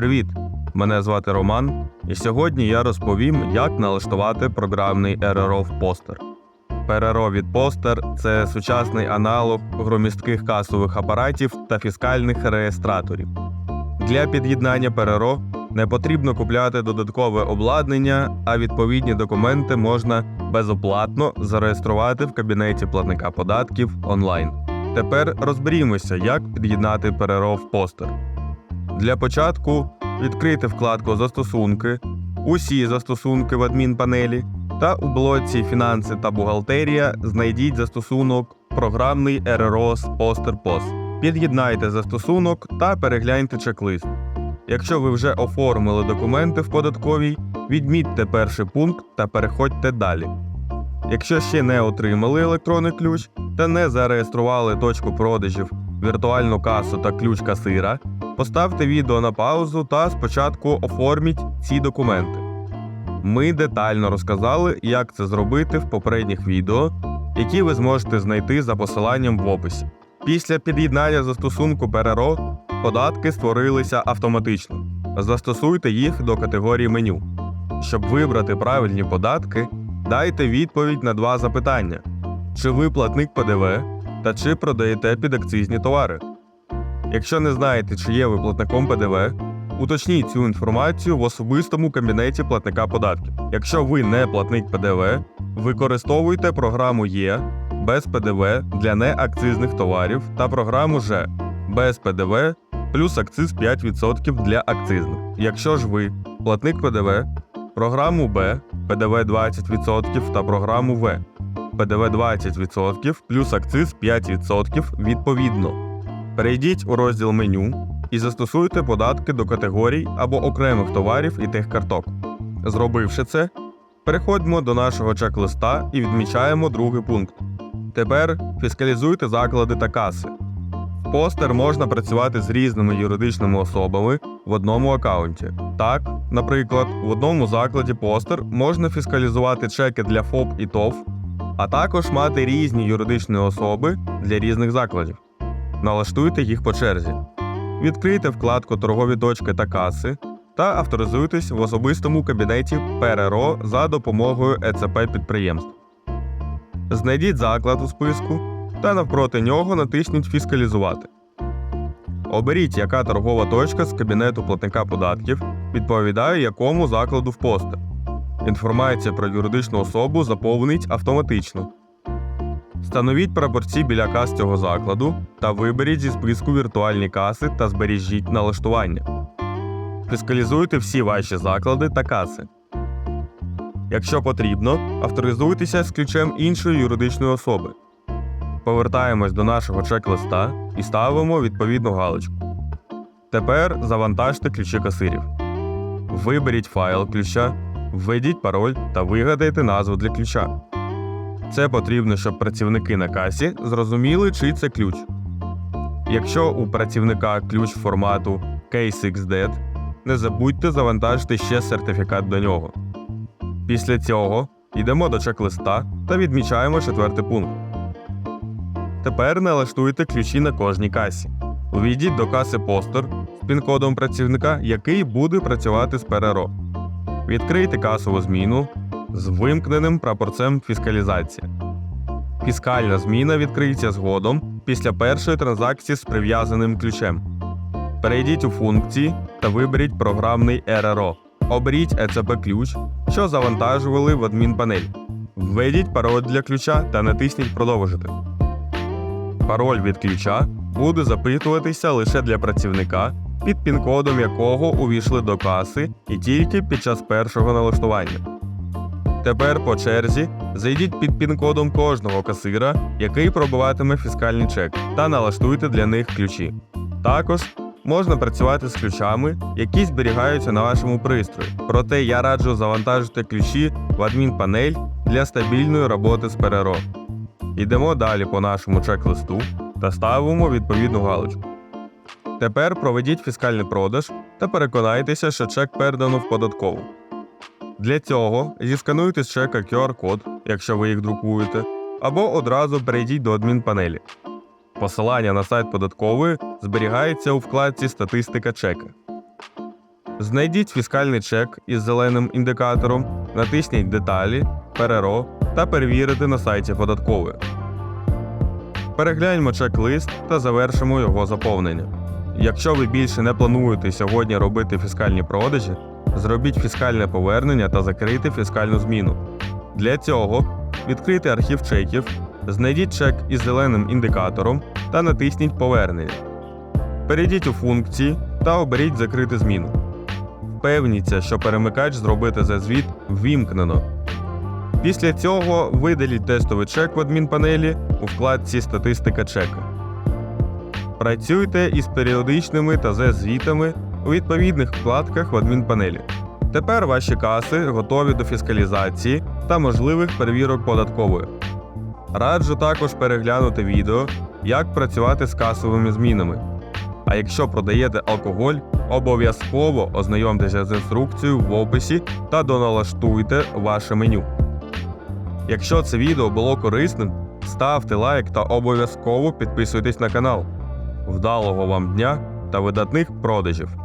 Привіт! Мене звати Роман, і сьогодні я розповім, як налаштувати програмний РРО в постер. ПРРО від постер це сучасний аналог громістких касових апаратів та фіскальних реєстраторів. Для під'єднання ПРРО не потрібно купляти додаткове обладнання, а відповідні документи можна безоплатно зареєструвати в кабінеті платника податків онлайн. Тепер розберімося, як під'єднати ПРРО в постер. Для початку відкрити вкладку Застосунки, усі застосунки в адмінпанелі та у блоці Фінанси та бухгалтерія знайдіть застосунок Програмний РРО з Постер Під'єднайте застосунок та перегляньте чек-лист. Якщо ви вже оформили документи в податковій, відмітьте перший пункт та переходьте далі. Якщо ще не отримали електронний ключ та не зареєстрували точку продажів, віртуальну касу та ключ касира, поставте відео на паузу та спочатку оформіть ці документи. Ми детально розказали, як це зробити в попередніх відео, які ви зможете знайти за посиланням в описі. Після під'єднання застосунку ПРРО податки створилися автоматично. Застосуйте їх до категорії меню. Щоб вибрати правильні податки, дайте відповідь на два запитання: чи ви платник ПДВ та чи продаєте підакцизні товари. Якщо не знаєте, чи є ви платником ПДВ, уточніть цю інформацію в особистому кабінеті платника податків. Якщо ви не платник ПДВ, використовуйте програму Є без ПДВ для неакцизних товарів та програму Ж без ПДВ плюс акциз 5% для акцизних. Якщо ж ви платник ПДВ, програму Б ПДВ 20% та програму В ПДВ 20% плюс акциз 5% відповідно. Перейдіть у розділ меню і застосуйте податки до категорій або окремих товарів і техкарток. Зробивши це, переходимо до нашого чек-листа і відмічаємо другий пункт. Тепер фіскалізуйте заклади та каси. В постер можна працювати з різними юридичними особами в одному аккаунті. Так, наприклад, в одному закладі постер можна фіскалізувати чеки для ФОП і ТОВ, а також мати різні юридичні особи для різних закладів. Налаштуйте їх по черзі. Відкрийте вкладку Торгові точки та каси та авторизуйтесь в особистому кабінеті ПРРО за допомогою ЕЦП підприємств. Знайдіть заклад у списку та навпроти нього натисніть Фіскалізувати. Оберіть, яка торгова точка з кабінету платника податків відповідає якому закладу в постер. Інформація про юридичну особу заповнить автоматично. Встановіть прапорці біля кас цього закладу та виберіть зі списку віртуальні каси та збережіть налаштування. Фіскалізуйте всі ваші заклади та каси. Якщо потрібно, авторизуйтеся з ключем іншої юридичної особи. Повертаємось до нашого чек-листа і ставимо відповідну галочку. Тепер завантажте ключі касирів. Виберіть файл ключа, введіть пароль та вигадайте назву для ключа. Це потрібно, щоб працівники на касі зрозуміли, чий це ключ. Якщо у працівника ключ формату CaseXDET, не забудьте завантажити ще сертифікат до нього. Після цього йдемо до чек-листа та відмічаємо четвертий пункт. Тепер налаштуйте ключі на кожній касі. Увійдіть до каси постер з пін-кодом працівника, який буде працювати з ПРРО. Відкрийте касову зміну з вимкненим прапорцем фіскалізація. Фіскальна зміна відкриється згодом після першої транзакції з прив'язаним ключем. Перейдіть у функції та виберіть програмний РРО. Оберіть ЕЦП ключ, що завантажували в адмінпанель. Введіть пароль для ключа та натисніть Продовжити. Пароль від ключа буде запитуватися лише для працівника, під пін-кодом якого увійшли до каси і тільки під час першого налаштування. Тепер по черзі зайдіть під пін-кодом кожного касира, який пробиватиме фіскальний чек, та налаштуйте для них ключі. Також можна працювати з ключами, які зберігаються на вашому пристрої. Проте я раджу завантажити ключі в адмінпанель для стабільної роботи з ПРРО. Йдемо далі по нашому чек-листу та ставимо відповідну галочку. Тепер проведіть фіскальний продаж та переконайтеся, що чек передано в податкову. Для цього зіскануйте чека QR-код, якщо ви їх друкуєте, або одразу перейдіть до адмінпанелі. Посилання на сайт податкової зберігається у вкладці Статистика чека. Знайдіть фіскальний чек із зеленим індикатором, натисніть Деталі, ПРРО та перевірити на сайті податкової. Перегляньмо чек-лист та завершимо його заповнення. Якщо ви більше не плануєте сьогодні робити фіскальні продажі, зробіть фіскальне повернення та закрийте фіскальну зміну. Для цього відкрийте архів чеків, знайдіть чек із зеленим індикатором та натисніть Повернення. Перейдіть у функції та оберіть Закрити зміну. Впевніться, що перемикач зробити за звіт ввімкнено. Після цього видаліть тестовий чек в адмінпанелі у вкладці Статистика чека. Працюйте із періодичними та Z-звітами у відповідних вкладках в адмінпанелі. Тепер ваші каси готові до фіскалізації та можливих перевірок податкової. Раджу також переглянути відео, як працювати з касовими змінами. А якщо продаєте алкоголь, обов'язково ознайомтеся з інструкцією в описі та доналаштуйте ваше меню. Якщо це відео було корисним, ставте лайк та обов'язково підписуйтесь на канал. Вдалого вам дня та видатних продажів!